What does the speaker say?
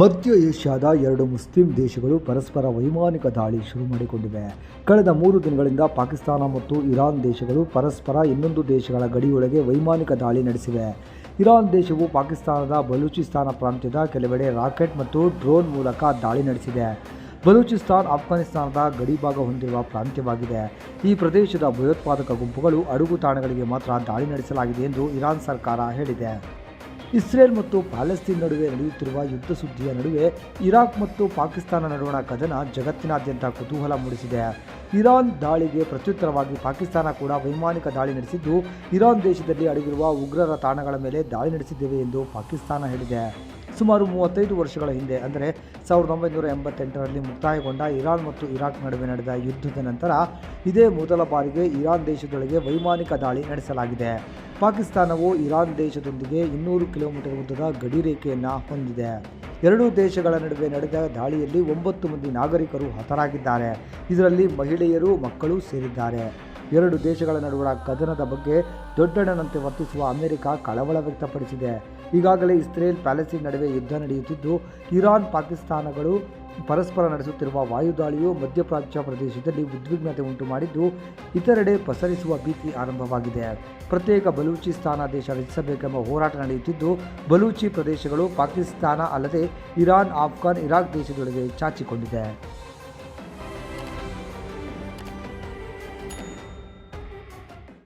ಮಧ್ಯ ಏಷ್ಯಾದ ಎರಡು ಮುಸ್ಲಿಂ ದೇಶಗಳು ಪರಸ್ಪರ ವೈಮಾನಿಕ ದಾಳಿ ಶುರು ಮಾಡಿಕೊಂಡಿವೆ. ಕಳೆದ ಮೂರು ದಿನಗಳಿಂದ ಪಾಕಿಸ್ತಾನ ಮತ್ತು ಇರಾನ್ ದೇಶಗಳು ಪರಸ್ಪರ ಇನ್ನೊಂದು ದೇಶಗಳ ಗಡಿಯೊಳಗೆ ವೈಮಾನಿಕ ದಾಳಿ ನಡೆಸಿವೆ. ಇರಾನ್ ದೇಶವು ಪಾಕಿಸ್ತಾನದ ಬಲೂಚಿಸ್ತಾನ ಪ್ರಾಂತ್ಯದ ಕೆಲವೆಡೆ ರಾಕೆಟ್ ಮತ್ತು ಡ್ರೋನ್ ಮೂಲಕ ದಾಳಿ ನಡೆಸಿದೆ. ಬಲೂಚಿಸ್ತಾನ್ ಆಫ್ಘಾನಿಸ್ತಾನದ ಗಡಿಭಾಗ ಹೊಂದಿರುವ ಪ್ರಾಂತ್ಯವಾಗಿದೆ. ಈ ಪ್ರದೇಶದ ಭಯೋತ್ಪಾದಕ ಗುಂಪುಗಳು ಅಡುಗು ತಾಣಗಳಿಗೆ ಮಾತ್ರ ದಾಳಿ ನಡೆಸಲಾಗಿದೆ ಎಂದು ಇರಾನ್ ಸರ್ಕಾರ ಹೇಳಿದೆ. ಇಸ್ರೇಲ್ ಮತ್ತು ಪ್ಯಾಲೆಸ್ತೀನ್ ನಡುವೆ ನಡೆಯುತ್ತಿರುವ ಯುದ್ಧ ಸುದ್ದಿಯ ನಡುವೆ ಇರಾಕ್ ಮತ್ತು ಪಾಕಿಸ್ತಾನ ನಡುವಣ ಕದನ ಜಗತ್ತಿನಾದ್ಯಂತ ಕುತೂಹಲ ಮೂಡಿಸಿದೆ. ಇರಾನ್ ದಾಳಿಗೆ ಪ್ರತ್ಯುತ್ತರವಾಗಿ ಪಾಕಿಸ್ತಾನ ಕೂಡ ವೈಮಾನಿಕ ದಾಳಿ ನಡೆಸಿದ್ದು, ಇರಾನ್ ದೇಶದಲ್ಲಿ ಅಡಗಿರುವ ಉಗ್ರರ ತಾಣಗಳ ಮೇಲೆ ದಾಳಿ ನಡೆಸಿದ್ದೇವೆ ಎಂದು ಪಾಕಿಸ್ತಾನ ಹೇಳಿದೆ. ಸುಮಾರು ಮೂವತ್ತೈದು ವರ್ಷಗಳ ಹಿಂದೆ, ಅಂದರೆ ಸಾವಿರದ ಒಂಬೈನೂರ ಎಂಬತ್ತೆಂಟರಲ್ಲಿ ಮುಕ್ತಾಯಗೊಂಡ ಇರಾನ್ ಮತ್ತು ಇರಾಕ್ ನಡುವೆ ನಡೆದ ಯುದ್ಧದ ನಂತರ ಇದೇ ಮೊದಲ ಬಾರಿಗೆ ಇರಾನ್ ದೇಶದೊಳಗೆ ವೈಮಾನಿಕ ದಾಳಿ ನಡೆಸಲಾಗಿದೆ. ಪಾಕಿಸ್ತಾನವು ಇರಾನ್ ದೇಶದೊಂದಿಗೆ ಇನ್ನೂರು ಕಿಲೋಮೀಟರ್ ಉದ್ದದ ಗಡಿ ರೇಖೆಯನ್ನು ಹೊಂದಿದೆ. ಎರಡೂ ದೇಶಗಳ ನಡುವೆ ನಡೆದ ದಾಳಿಯಲ್ಲಿ ಒಂಬತ್ತು ಮಂದಿ ನಾಗರಿಕರು ಹತರಾಗಿದ್ದಾರೆ. ಇದರಲ್ಲಿ ಮಹಿಳೆಯರು ಮಕ್ಕಳು ಸೇರಿದ್ದಾರೆ. ಎರಡು ದೇಶಗಳ ನಡುವಣ ಕದನದ ಬಗ್ಗೆ ದೊಡ್ಡಣ್ಣನಂತೆ ವರ್ತಿಸುವ ಅಮೆರಿಕ ಕಳವಳ ವ್ಯಕ್ತಪಡಿಸಿದೆ. ಈಗಾಗಲೇ ಇಸ್ರೇಲ್ ಪ್ಯಾಲೆಸ್ಟೀನ್ ನಡುವೆ ಯುದ್ಧ ನಡೆಯುತ್ತಿದ್ದು, ಇರಾನ್ ಪಾಕಿಸ್ತಾನಗಳು ಪರಸ್ಪರ ನಡೆಸುತ್ತಿರುವ ವಾಯುದಾಳಿಯು ಮಧ್ಯಪ್ರಾಚ್ಯ ಪ್ರದೇಶದಲ್ಲಿ ಉದ್ವಿಗ್ನತೆ ಉಂಟು ಮಾಡಿದ್ದು, ಇತರೆಡೆ ಪಸರಿಸುವ ಭೀತಿ ಆರಂಭವಾಗಿದೆ. ಪ್ರತ್ಯೇಕ ಬಲೂಚಿಸ್ತಾನ ದೇಶ ರಚಿಸಬೇಕೆಂಬ ಹೋರಾಟ ನಡೆಯುತ್ತಿದ್ದು, ಬಲೂಚಿ ಪ್ರದೇಶಗಳು ಪಾಕಿಸ್ತಾನ ಅಲ್ಲದೆ ಇರಾನ್, ಆಫ್ಘಾನ್, ಇರಾಕ್ ದೇಶದೊಳಗೆ ಚಾಚಿಕೊಂಡಿದೆ.